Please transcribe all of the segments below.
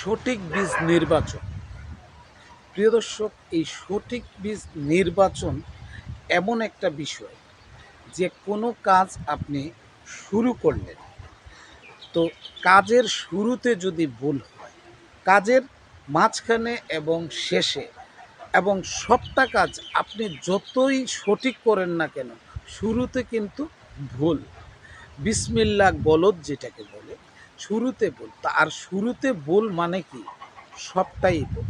সঠিক বীজ নির্বাচন। প্রিয় দর্শক, এই সঠিক বীজ নির্বাচন এমন একটা বিষয় যে কোনো কাজ আপনি শুরু করলেন। তো কাজের শুরুতে যদি ভুল হয়, কাজের মাঝখানে এবং শেষে এবং সবটা কাজ আপনি যতই সঠিক করেন না কেন, শুরুতে কিন্তু ভুল। বিসমিল্লা গলদ যেটাকে বলে শুরুতে তা আর শুরুতে ভুল মানে কি? সবটাই ভুল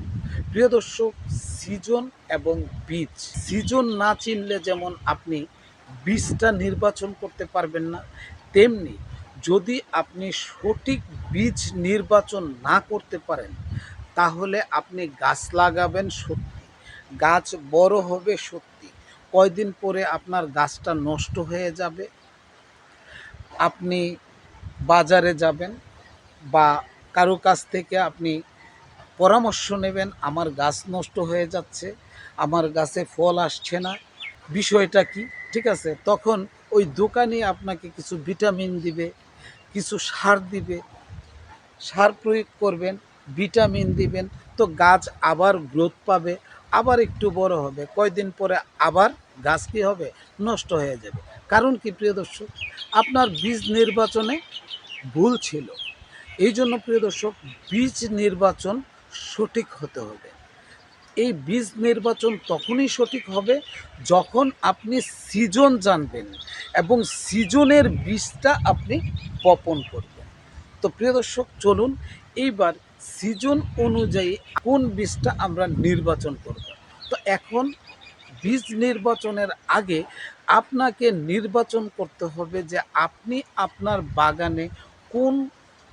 প্রিয় দর্শক সিজন এবং বীজ সিজন না চিনলে যেমন আপনি বীজটা নির্বাচন করতে পারবেন না, তেমনি যদি আপনি সঠিক বীজ নির্বাচন না করতে পারেন, তাহলে আপনি গাছ লাগাবেন সত্যি। গাছ বড় হবে সত্যি। কয়দিন পরে আপনার গাছটা নষ্ট হয়ে যাবে? আপনি বাজারে যাবেন বা কারও কাছ থেকে আপনি পরামর্শ নেবেন, আমার গাছ নষ্ট হয়ে যাচ্ছে, আমার গাছে ফল আসছে না, বিষয়টা কি? ঠিক আছে, তখন ওই দোকানি আপনাকে কিছু ভিটামিন দিবে, কিছু সার দিবে, সার প্রয়োগ করবেন, ভিটামিন দিবেন, তো গাছ আবার গ্রোথ পাবে, আবার একটু বড় হবে, কয়দিন পরে আবার গাছ কী হবে? নষ্ট হয়ে যাবে। কারণ কি প্রিয় দর্শক? আপনার বীজ নির্বাচনে ভুল ছিল। এই জন্য, প্রিয় দর্শক, বীজ নির্বাচন সঠিক হতে হবে। এই বীজ নির্বাচন তখনই সঠিক হবে যখন আপনি সিজন জানবেন এবং সিজনের বীজটা আপনি বপন করবেন। তো, প্রিয় দর্শক, চলুন এইবার সিজন অনুযায়ী কোন বীজটা আমরা নির্বাচন করব। তো, এখন বীজ নির্বাচনের আগে আপনাকে নির্বাচন করতে হবে যে আপনি আপনার বাগানে কোন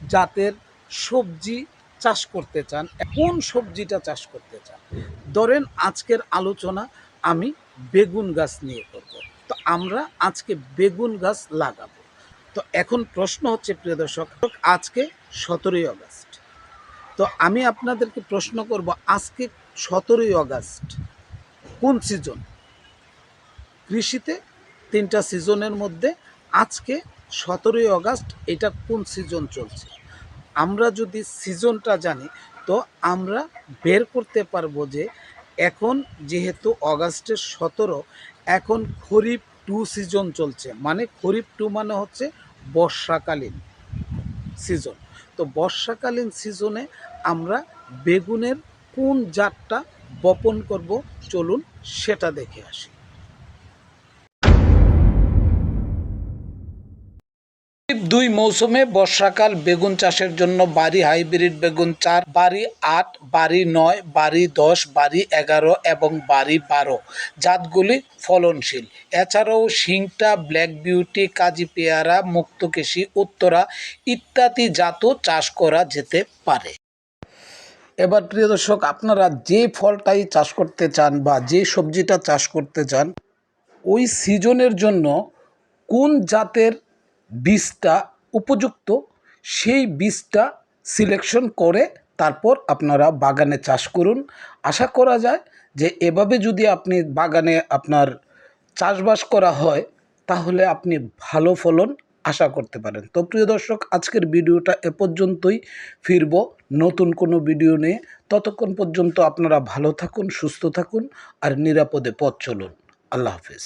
জাতের সবজি চাষ করতে চান, কোন সবজিটা চাষ করতে চান? ধরেন আজকের আলোচনা আমি বেগুন গাছ নিয়ে করব। তো আমরা আজকে বেগুন গাছ লাগাবো। তো এখন প্রশ্ন হচ্ছে, প্রিয় দর্শক, আজকে সতেরোই আগস্ট। তো আমি আপনাদেরকে প্রশ্ন করব, আজকে সতেরোই আগস্ট কোন সিজন? কৃষিতে তিনটা সিজনের মধ্যে আজকে সতেরোই আগস্ট এটা কোন সিজন চলছে? আমরা যদি সিজনটা জানি, তো আমরা বের করতে পারব যে এখন যেহেতু অগাস্টের সতেরো, এখন খরিফ টু সিজন চলছে। মানে খরিফ টু মানে হচ্ছে বর্ষাকালীন সিজন তো বর্ষাকালীন সিজনে আমরা বেগুনের কোন জাতটা বপন করব? চলুন সেটা দেখে আসি। দুই মৌসুমে বর্ষাকাল বেগুন চাষের জন্য বাড়ি হাইব্রিড বেগুন চার, বাড়ি আট, বাড়ি নয়, বাড়ি দশ, বাড়ি এগারো এবং বাড়ি বারো। জাতগুলি ফলনশীল। এছাড়াও সিংটা ব্ল্যাক বিউটি, কাজী পেয়ারা মুক্তকেশী উত্তরা ইত্যাদি জাতও চাষ করা যেতে পারে। এবার প্রিয় দর্শক, আপনারা যে ফলটাই চাষ করতে চান বা যে সবজিটা চাষ করতে চান, ওই সিজনের জন্য কোন জাতের বীজটা উপযুক্ত, সেই বীজটা সিলেকশন করে তারপর আপনারা বাগানে চাষ করুন। আশা করা যায় যে এভাবে যদি আপনি বাগানে আপনার চাষবাস করা হয়, তাহলে আপনি ভালো ফলন আশা করতে পারেন। তো প্রিয় দর্শক, আজকের ভিডিওটা এ পর্যন্তই। ফিরব নতুন কোনো ভিডিও নিয়ে। ততক্ষণ পর্যন্ত আপনারা ভালো থাকুন, সুস্থ থাকুন আর নিরাপদে পথ চলুন। আল্লাহ হাফিজ।